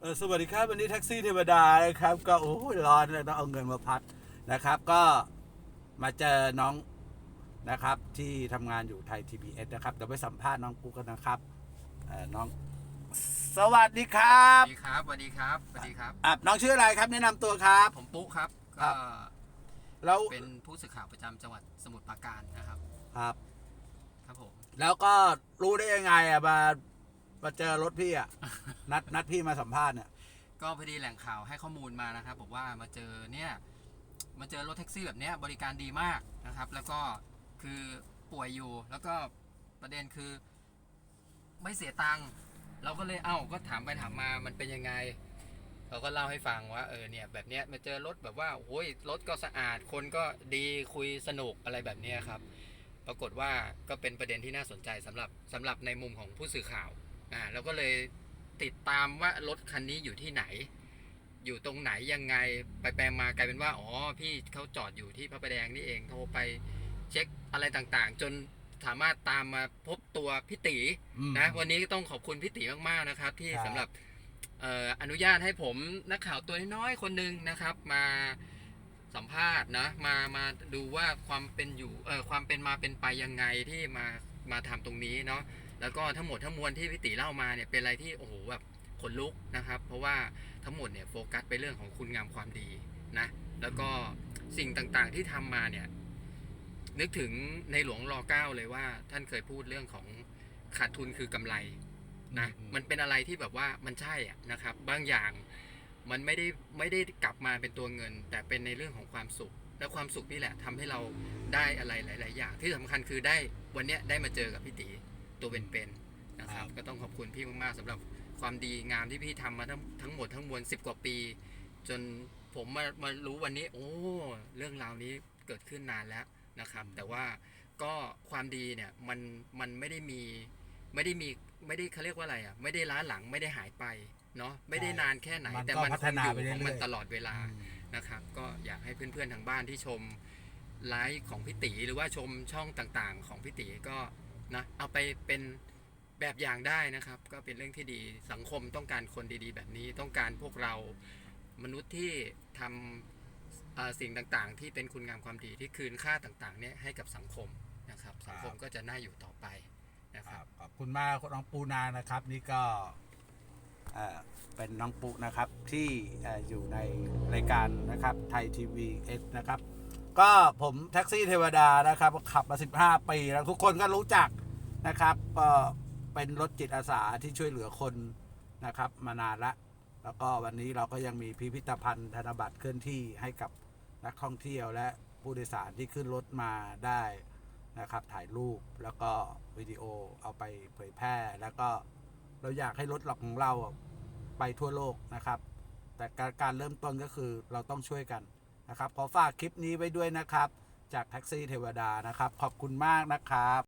เออสวัสดีครับวันนี้แท็กซี่เทวดานะครับ ก็โอ้ยร้อนเลยต้องเอาเงินมาพัดนะครับ ก็มาเจอน้องนะครับ ที่ทำงานอยู่ไทย TBS นะครับเดี๋ยวไปสัมภาษณ์น้องกูกันนะครับเออน้อง สวัสดีครัสบวัสดีครับสวัสดีครับสวัสดีครับอะน้องชื่ออะไรครับแนะนำตัวครับ ผมปุ๊ครับครัก็บแล้วเป็นผู้สื่อข่าวประจำจังหวัดสมุทรปราการนะครับ ครับ ครับผมแล้วก็รู้ได้ยังไงอะมา มาเจอรถพี่อะ นัดนัดพี่มาสัมภาษณ์เนี่ย ก็พอดีแหล่งข่าวให้ข้อมูลมานะครับ บอกว่ามาเจอเนี่ยมาเจอรถแท็กซี่แบบเนี้ยบริการดีมากนะครับ แล้วก็คือป่วยอยู่ แล้วก็ประเด็นคือ ไม่เสียตังค์เราก็เลยเอ้าก็ถามไปถามมามันเป็นยังไง เราก็เล่าให้ฟังว่าเออเนี่ยแบบเนี้ยมาเจอรถแบบว่าโอ้ยรถก็สะอาด คนก็ดีคุยสนุกอะไรแบบเนี้ยครับ ปรากฏว่าก็เป็นประเด็นที่น่าสนใจสำหรับสำหรับในมุมของผู้สื่อข่าว อ่าเราก็เลยติดตามว่ารถคันนี้อยู่ที่ไหน อยู่ตรงไหนยังไงไปแปลมากลายเป็นว่า อ๋อ พี่เขาจอดอยู่ที่พระประแดงนี่เองโทรไปเช็คอะไรต่างๆ จนสามารถตามมาพบตัวพี่ตีอืมนะ วันนี้ต้องขอบคุณพี่ตีมากๆนะครับ ที่ครับสำหรับเอ่ออนุญาตให้ผมนักข่าวตัวน้อยๆคนหนึ่งนะครับ มาสัมภาษณ์นะมามาดูว่าความเป็นอยู่เอ่อความเป็นมาเป็นไปยังไงที่มามาทำตรงนี้เนาะ แล้วก็ทั้งหมดทั้งมวลที่พี่ตีเล่ามาเนี่ยเป็นอะไรที่โอ้โหแบบขนลุกนะครับ เพราะว่าทั้งหมดเนี่ยโฟกัสไปเรื่องของคุณงามความดีนะแล้วก็สิ่งต่างๆที่ทำมาเนี่ยนึกถึงในหลวงรอเก้าเลยว่า ท่านเคยพูดเรื่องของขาดทุนคือกำไรนะอืมมันเป็นอะไรที่แบบว่ามันใช่อะนะครับ บางอย่างมันไม่ได้ไม่ได้กลับมาเป็นตัวเงิน แต่เป็นในเรื่องของความสุข และความสุขนี่แหละทำให้เราได้อะไรหลาย ๆ อย่าง ที่สำคัญคือได้วันเนี้ยได้มาเจอกับพี่ตี ตัวเป็นๆนะครับ ก็ต้องขอบคุณพี่มากๆสำหรับความดีงามที่พี่ทำมาทั้งทั้งหมดทั้งมวลสิบกว่าปี จนผมมามารู้วันนี้ โอ้ เรื่องราวนี้เกิดขึ้นนานแล้วนะครับ แต่ว่าก็ความดีเนี่ยมันมันไม่ได้มีไม่ได้มีไม่ได้เขาเรียกว่าอะไรอะไม่ได้ล้าหลังไม่ได้หายไปเนาะไม่ได้นานแค่ไหนมันแต่ก็มันพัฒนาคงไปอยู่เรื่อยๆของมันตลอดเวลาอืมนะครับ ก็อยากให้เพื่อนๆทางบ้านที่ชมไลฟ์ของพี่ตีหรือว่าชมช่องต่างๆ ของพี่ตีก็ นะเอาไปเป็นแบบอย่างได้นะครับ ก็เป็นเรื่องที่ดีสังคมต้องการคนดีๆ แบบนี้ต้องการพวกเรามนุษย์ที่ทำเอ่อสิ่งต่างๆ ที่เป็นคุณงามความดีที่คืนค่าต่างๆเนี่ยให้กับสังคมนะครับ สังคมก็จะน่าอยู่ต่อไปนะคครัรับบขอบคุณมากน้องปูนานะครับ นี่ก็เอ่อเป็นน้องปูนะครับที่เอ่ออยู่ในรายการนะครับไทยทีวีเอสนะครับ ก็ผมแท็กซี่เทวดานะครับ ขับมา 15 ปีแล้วทุกคนก็รู้จักนะครับก็เป็นรถจิตอาสาที่ช่วยเหลือคนนะครับมานานละ แล้วก็วันนี้เราก็ยังมีพิพิธภัณฑ์ธนบัตรเคลื่อนที่ให้กับนักท่องเที่ยวและผู้โดยสารที่ขึ้นรถมาได้นะครับ ถ่ายรูปแล้วก็วิดีโอเอาไปเผยแพร่ แล้วก็เราอยากให้รถหลักของเราไปทั่วโลกนะครับ แต่การการเริ่มต้นก็คือเราต้องช่วยกัน นะครับขอฝากคลิปนี้ไว้ด้วยนะครับ จากแท็กซี่เทวดานะครับ ขอบคุณมากนะครับ